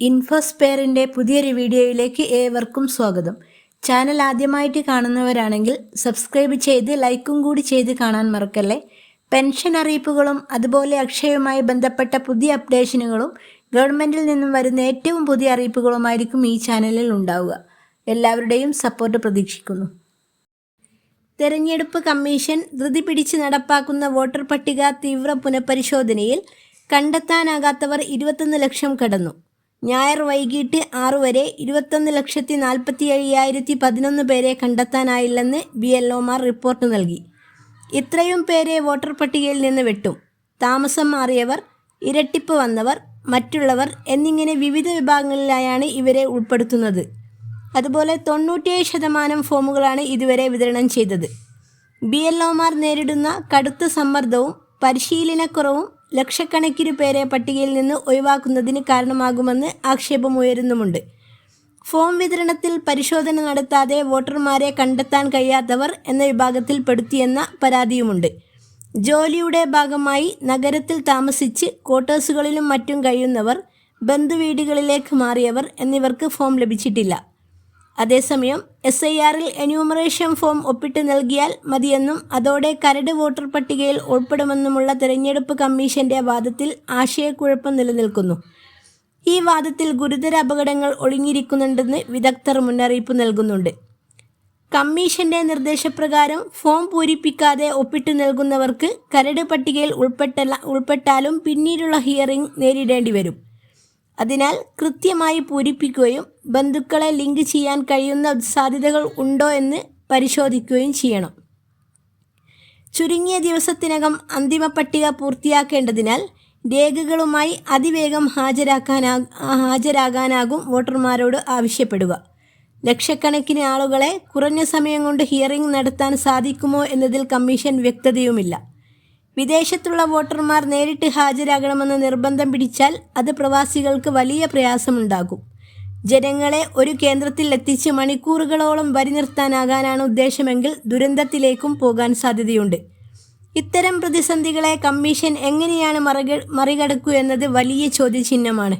ഇൻഫോസ്പെയറിന്റെ പുതിയൊരു വീഡിയോയിലേക്ക് ഏവർക്കും സ്വാഗതം. ചാനൽ ആദ്യമായിട്ട് കാണുന്നവരാണെങ്കിൽ സബ്സ്ക്രൈബ് ചെയ്ത് ലൈക്കും കൂടി ചെയ്ത് കാണാൻ മറക്കല്ലേ. പെൻഷൻ അറിയിപ്പുകളും അതുപോലെ അക്ഷയവുമായി ബന്ധപ്പെട്ട പുതിയ അപ്ഡേഷനുകളും ഗവൺമെന്റിൽ നിന്നും വരുന്ന ഏറ്റവും പുതിയ അറിയിപ്പുകളുമായിരിക്കും ഈ ചാനലിൽ ഉണ്ടാവുക. എല്ലാവരുടെയും സപ്പോർട്ട് പ്രതീക്ഷിക്കുന്നു. തെരഞ്ഞെടുപ്പ് കമ്മീഷൻ ധൃതി പിടിച്ച് നടപ്പാക്കുന്ന വോട്ടർ പട്ടിക തീവ്ര പുനഃപരിശോധനയിൽ കണ്ടെത്താനാകാത്തവർ ഇരുപത്തൊന്ന് ലക്ഷം കടന്നു. ഞായർ വൈകിട്ട് ആറു വരെ ഇരുപത്തൊന്ന് ലക്ഷത്തി നാൽപ്പത്തി അയ്യായിരത്തി പതിനൊന്ന് പേരെ കണ്ടെത്താനായില്ലെന്ന് ബി എൽ ഒമാർ റിപ്പോർട്ട് നൽകി. ഇത്രയും പേരെ വോട്ടർ പട്ടികയിൽ നിന്ന് വെട്ടും. താമസം മാറിയവർ ഇരട്ടിപ്പ് വന്നവർ മറ്റുള്ളവർ എന്നിങ്ങനെ വിവിധ വിഭാഗങ്ങളിലായാണ് ഇവരെ ഉൾപ്പെടുത്തുന്നത്. അതുപോലെ തൊണ്ണൂറ്റിയേഴ് ശതമാനം ഫോമുകളാണ് ഇതുവരെ വിതരണം ചെയ്തത്. ബി എൽ ഒമാർ നേരിടുന്ന കടുത്ത സമ്മർദ്ദവും പരിശീലനക്കുറവും ലക്ഷക്കണക്കിന് പേരെ പട്ടികയിൽ നിന്ന് ഒഴിവാക്കുന്നതിന് കാരണമാകുമെന്ന് ആക്ഷേപമുയരുന്നുമുണ്ട്. ഫോം വിതരണത്തിൽ പരിശോധന നടത്താതെ വോട്ടർമാരെ കണ്ടെത്താൻ കഴിയാത്തവർ എന്ന വിഭാഗത്തിൽ പെടുത്തിയെന്ന പരാതിയുമുണ്ട്. ജോലിയുടെ ഭാഗമായി നഗരത്തിൽ താമസിച്ച് ക്വാർട്ടേഴ്സുകളിലും മറ്റും കഴിയുന്നവർ ബന്ധുവീടുകളിലേക്ക് മാറിയവർ എന്നിവർക്ക് ഫോം ലഭിച്ചിട്ടില്ല. അതേസമയം എസ് ഐ ആറിൽ എന്യൂമറേഷൻ ഫോം ഒപ്പിട്ട് നൽകിയാൽ മതിയെന്നും അതോടെ കരട് വോട്ടർ പട്ടികയിൽ ഉൾപ്പെടുമെന്നുമുള്ള തെരഞ്ഞെടുപ്പ് കമ്മീഷന്റെ വാദത്തിൽ ആശയക്കുഴപ്പം നിലനിൽക്കുന്നു. ഈ വാദത്തിൽ ഗുരുതര അപകടങ്ങൾ ഒളിഞ്ഞിരിക്കുന്നുണ്ടെന്ന് വിദഗ്ധർ മുന്നറിയിപ്പ് നൽകുന്നുണ്ട്. കമ്മീഷന്റെ നിർദ്ദേശപ്രകാരം ഫോം പൂരിപ്പിക്കാതെ ഒപ്പിട്ട് നൽകുന്നവർക്ക് കരട് പട്ടികയിൽ ഉൾപ്പെട്ട ഉൾപ്പെട്ടാലും പിന്നീടുള്ള ഹിയറിംഗ് നേരിടേണ്ടി വരും അതിനാൽ കൃത്യമായി പൂരിപ്പിക്കുകയും ബന്ധുക്കളെ ലിങ്ക് ചെയ്യാൻ കഴിയുന്ന സാധ്യതകൾ ഉണ്ടോ എന്ന് പരിശോധിക്കുകയും ചെയ്യണം. ചുരുങ്ങിയ ദിവസത്തിനകം അന്തിമ പട്ടിക പൂർത്തിയാക്കേണ്ടതിനാൽ രേഖകളുമായി അതിവേഗം ഹാജരാക്കാനാ ഹാജരാകാനാകും വോട്ടർമാരോട് ആവശ്യപ്പെടുക. ലക്ഷക്കണക്കിന് ആളുകളെ കുറഞ്ഞ സമയം കൊണ്ട് ഹിയറിംഗ് നടത്താൻ സാധിക്കുമോ എന്നതിൽ കമ്മീഷൻ വ്യക്തതയുമില്ല. വിദേശത്തുള്ള വോട്ടർമാർ നേരിട്ട് ഹാജരാകണമെന്ന് നിർബന്ധം പിടിച്ചാൽ അത് പ്രവാസികൾക്ക് വലിയ പ്രയാസമുണ്ടാകും. ജനങ്ങളെ ഒരു കേന്ദ്രത്തിൽ എത്തിച്ച് മണിക്കൂറുകളോളം വരി നിർത്താനാകാനാണ് ഉദ്ദേശമെങ്കിൽ ദുരന്തത്തിലേക്കും പോകാൻ സാധ്യതയുണ്ട്. ഇത്തരം പ്രതിസന്ധികളെ കമ്മീഷൻ എങ്ങനെയാണ് മറിക മറികടക്കൂ എന്നത് വലിയ ചോദ്യചിഹ്നമാണ്.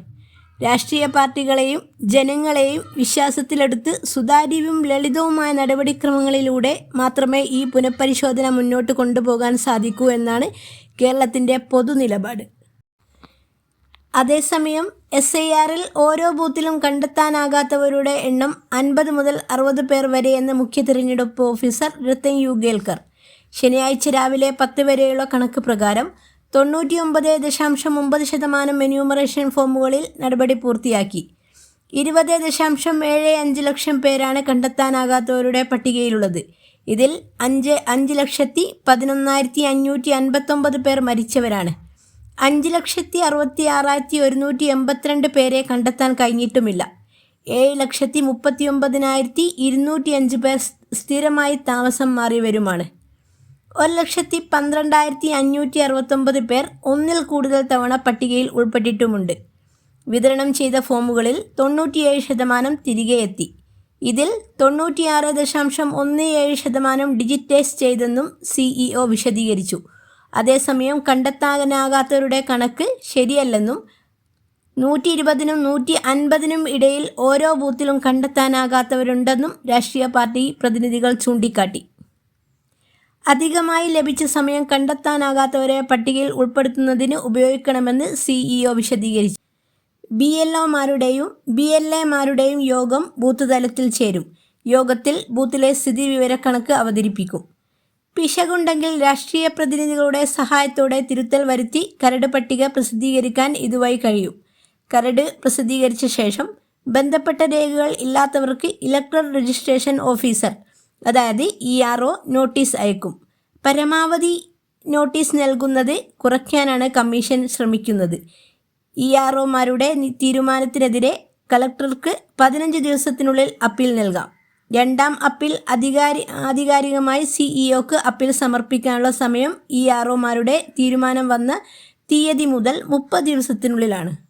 രാഷ്ട്രീയ പാർട്ടികളെയും ജനങ്ങളെയും വിശ്വാസത്തിലെടുത്ത് സുതാര്യവും ലളിതവുമായ നടപടിക്രമങ്ങളിലൂടെ മാത്രമേ ഈ പുനഃപരിശോധന മുന്നോട്ട് കൊണ്ടുപോകാൻ സാധിക്കൂ എന്നാണ് കേരളത്തിന്റെ പൊതുനിലപാട്. അതേസമയം എസ് ഐ ആറിൽ ഓരോ ബൂത്തിലും കണ്ടെത്താനാകാത്തവരുടെ എണ്ണം അൻപത് മുതൽ അറുപത് പേർ വരെയെന്ന് മുഖ്യ തിരഞ്ഞെടുപ്പ് ഓഫീസർ രത്തൻ യു ഗേൽക്കർ. ശനിയാഴ്ച രാവിലെ പത്ത് വരെയുള്ള കണക്ക് പ്രകാരം തൊണ്ണൂറ്റിയൊമ്പത് ദശാംശം ഒമ്പത് ശതമാനം എന്യൂമറേഷൻ ഫോമുകളിൽ നടപടി പൂർത്തിയാക്കി. ഇരുപത് ദശാംശം ഏഴ് അഞ്ച് ലക്ഷം പേരാണ് കണ്ടെത്താനാകാത്തവരുടെ പട്ടികയിലുള്ളത്. ഇതിൽ അഞ്ച് അഞ്ച് ലക്ഷത്തി പതിനൊന്നായിരത്തി അഞ്ഞൂറ്റി അൻപത്തൊമ്പത് പേർ മരിച്ചവരാണ്. അഞ്ച് ലക്ഷത്തി അറുപത്തി ആറായിരത്തി ഒരുന്നൂറ്റി എൺപത്തിരണ്ട് പേരെ കണ്ടെത്താൻ കഴിഞ്ഞിട്ടുമില്ല. ഏഴ് ലക്ഷത്തി മുപ്പത്തി ഒമ്പതിനായിരത്തി ഇരുന്നൂറ്റി അഞ്ച് പേർ സ്ഥിരമായി താമസം മാറിയവരുമാണ്. ഒരു ലക്ഷത്തി പന്ത്രണ്ടായിരത്തി അഞ്ഞൂറ്റി അറുപത്തൊമ്പത് പേർ ഒന്നിൽ കൂടുതൽ തവണ പട്ടികയിൽ ഉൾപ്പെട്ടിട്ടുമുണ്ട്. വിതരണം ചെയ്ത ഫോമുകളിൽ തൊണ്ണൂറ്റിയേഴ് ശതമാനം തിരികെ എത്തി. ഇതിൽ തൊണ്ണൂറ്റിയാറ് ദശാംശം ഒന്ന് ഏഴ് ശതമാനം ഡിജിറ്റൈസ് ചെയ്തെന്നും സിഇഒ വിശദീകരിച്ചു. അതേസമയം കണ്ടെത്താനാകാത്തവരുടെ കണക്ക് ശരിയല്ലെന്നും നൂറ്റി ഇരുപതിനും നൂറ്റി അൻപതിനും ഇടയിൽ ഓരോ ബൂത്തിലും കണ്ടെത്താനാകാത്തവരുണ്ടെന്നും രാഷ്ട്രീയ പാർട്ടി പ്രതിനിധികൾ ചൂണ്ടിക്കാട്ടി. അധികമായി ലഭിച്ച സമയം കണ്ടെത്താനാകാത്തവരെ പട്ടികയിൽ ഉൾപ്പെടുത്തുന്നതിന് ഉപയോഗിക്കണമെന്ന് സിഇഒ വിശദീകരിച്ചു. ബി എൽ ഒമാരുടെയും ബി എൽ എമാരുടെയും യോഗം ബൂത്ത് തലത്തിൽ ചേരും. യോഗത്തിൽ ബൂത്തിലെ സ്ഥിതി വിവരക്കണക്ക് അവതരിപ്പിക്കും. പിശകുണ്ടെങ്കിൽ രാഷ്ട്രീയ പ്രതിനിധികളുടെ സഹായത്തോടെ തിരുത്തൽ വരുത്തി കരട് പട്ടിക പ്രസിദ്ധീകരിക്കാൻ ഇതുവഴി കഴിയും. കരട് പ്രസിദ്ധീകരിച്ച ശേഷം ബന്ധപ്പെട്ട രേഖകൾ ഇല്ലാത്തവർക്ക് ഇലക്ട്രൽ രജിസ്ട്രേഷൻ ഓഫീസർ അതായത് ഇ നോട്ടീസ് അയക്കും. പരമാവധി നോട്ടീസ് നൽകുന്നത് കുറയ്ക്കാനാണ് കമ്മീഷൻ ശ്രമിക്കുന്നത്. ഇ ആർ ഒമാരുടെ തീരുമാനത്തിനെതിരെ കളക്ടർക്ക് പതിനഞ്ച് ദിവസത്തിനുള്ളിൽ അപ്പീൽ നൽകാം. രണ്ടാം അപ്പീൽ അധികാരി ആധികാരികമായി സിഇഒക്ക് അപ്പീൽ സമർപ്പിക്കാനുള്ള സമയം ഇ ആർ ഒമാരുടെ തീരുമാനം വന്ന തീയതി മുതൽ മുപ്പത് ദിവസത്തിനുള്ളിലാണ്.